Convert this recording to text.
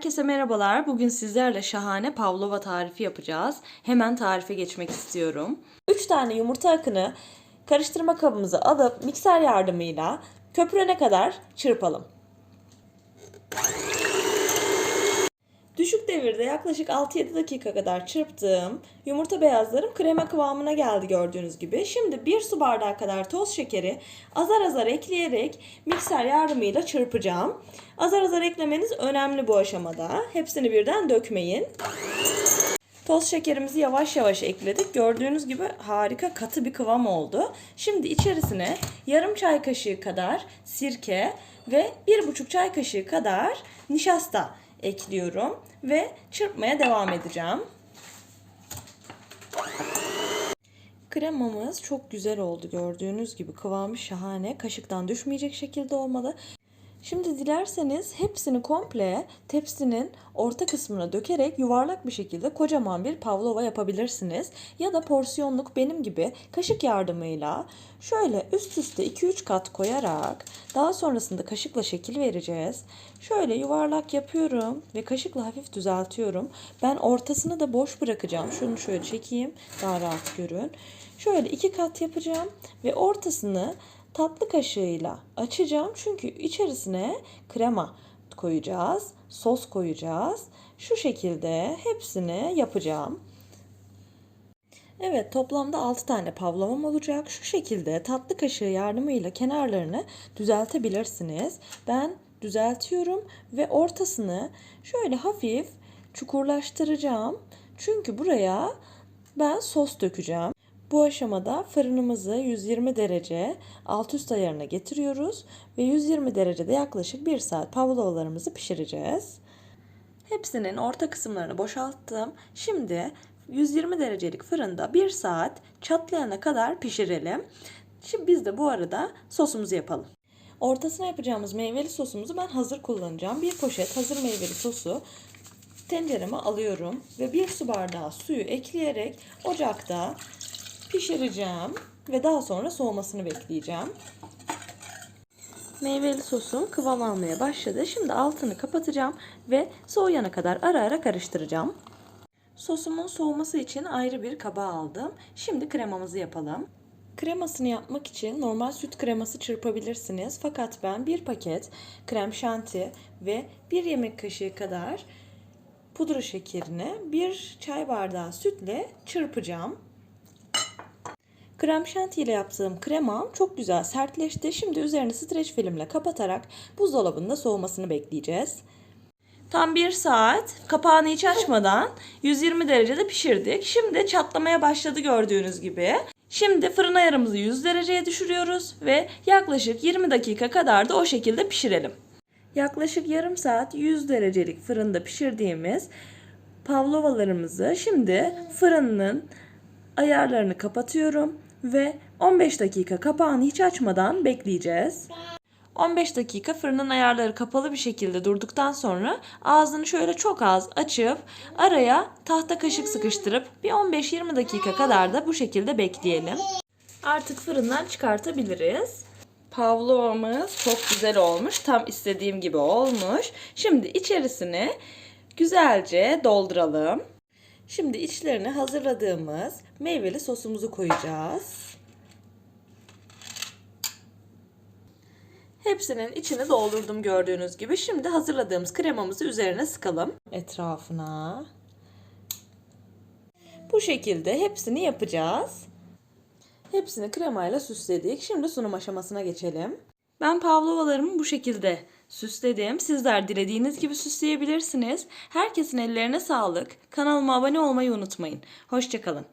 Herkese merhabalar. Bugün sizlerle şahane pavlova tarifi yapacağız. Hemen tarife geçmek istiyorum. 3 tane yumurta akını karıştırma kabımıza alıp mikser yardımıyla köpürene kadar çırpalım. Düşük devirde yaklaşık 6-7 dakika kadar çırptığım yumurta beyazlarım krema kıvamına geldi gördüğünüz gibi. Şimdi 1 su bardağı kadar toz şekeri azar azar ekleyerek mikser yardımıyla çırpacağım. Azar azar eklemeniz önemli bu aşamada. Hepsini birden dökmeyin. Toz şekerimizi yavaş yavaş ekledik. Gördüğünüz gibi harika katı bir kıvam oldu. Şimdi içerisine yarım çay kaşığı kadar sirke ve bir buçuk çay kaşığı kadar nişasta ekliyorum ve çırpmaya devam edeceğim. Kremamız çok güzel oldu gördüğünüz gibi kıvamı şahane. Kaşıktan düşmeyecek şekilde olmalı. Şimdi dilerseniz hepsini komple tepsinin orta kısmına dökerek yuvarlak bir şekilde kocaman bir pavlova yapabilirsiniz. Ya da porsiyonluk benim gibi kaşık yardımıyla şöyle üst üste 2-3 kat koyarak daha sonrasında kaşıkla şekil vereceğiz. Şöyle yuvarlak yapıyorum ve kaşıkla hafif düzeltiyorum. Ben ortasını da boş bırakacağım. Şunu şöyle çekeyim daha rahat görün. Şöyle iki kat yapacağım ve ortasını tatlı kaşığıyla açacağım. Çünkü içerisine krema koyacağız, sos koyacağız. Şu şekilde hepsini yapacağım. Evet toplamda 6 tane pavlavam olacak. Şu şekilde tatlı kaşığı yardımıyla kenarlarını düzeltebilirsiniz. Ben düzeltiyorum ve ortasını şöyle hafif çukurlaştıracağım. Çünkü buraya ben sos dökeceğim. Bu aşamada fırınımızı 120 derece alt üst ayarına getiriyoruz ve 120 derecede yaklaşık 1 saat pavlovalarımızı pişireceğiz. Hepsinin orta kısımlarını boşalttım. Şimdi 120 derecelik fırında 1 saat çatlayana kadar pişirelim. Şimdi biz de bu arada sosumuzu yapalım. Ortasına yapacağımız meyveli sosumuzu ben hazır kullanacağım. Bir poşet hazır meyveli sosu tencereme alıyorum ve bir su bardağı suyu ekleyerek ocakta pişireceğim ve daha sonra soğumasını bekleyeceğim. Meyveli sosum kıvam almaya başladı. Şimdi altını kapatacağım ve soğuyana kadar ara ara karıştıracağım. Sosumun soğuması için ayrı bir kaba aldım. Şimdi kremamızı yapalım. Kremasını yapmak için normal süt kreması çırpabilirsiniz. Fakat ben bir paket krem şanti ve bir yemek kaşığı kadar pudra şekerini bir çay bardağı sütle çırpacağım. Krem şanti ile yaptığım kremam çok güzel sertleşti. Şimdi üzerini streç filmle kapatarak buzdolabında soğumasını bekleyeceğiz. Tam bir saat kapağını hiç açmadan 120 derecede pişirdik. Şimdi çatlamaya başladı gördüğünüz gibi. Şimdi fırın ayarımızı 100 dereceye düşürüyoruz ve yaklaşık 20 dakika kadar da o şekilde pişirelim. Yaklaşık yarım saat 100 derecelik fırında pişirdiğimiz pavlovalarımızı şimdi fırının ayarlarını kapatıyorum ve 15 dakika kapağını hiç açmadan bekleyeceğiz. 15 dakika fırının ayarları kapalı bir şekilde durduktan sonra ağzını şöyle çok az açıp araya tahta kaşık sıkıştırıp bir 15-20 dakika kadar da bu şekilde bekleyelim. Artık fırından çıkartabiliriz. Pavlovamız çok güzel olmuş. Tam istediğim gibi olmuş. Şimdi içerisine güzelce dolduralım. Şimdi içlerine hazırladığımız meyveli sosumuzu koyacağız. Hepsinin içini doldurdum gördüğünüz gibi. Şimdi hazırladığımız kremamızı üzerine sıkalım. Etrafına. Bu şekilde hepsini yapacağız. Hepsini kremayla süsledik. Şimdi sunum aşamasına geçelim. Ben pavlovalarımı bu şekilde süsledim. Sizler dilediğiniz gibi süsleyebilirsiniz. Herkesin ellerine sağlık. Kanalıma abone olmayı unutmayın. Hoşçakalın.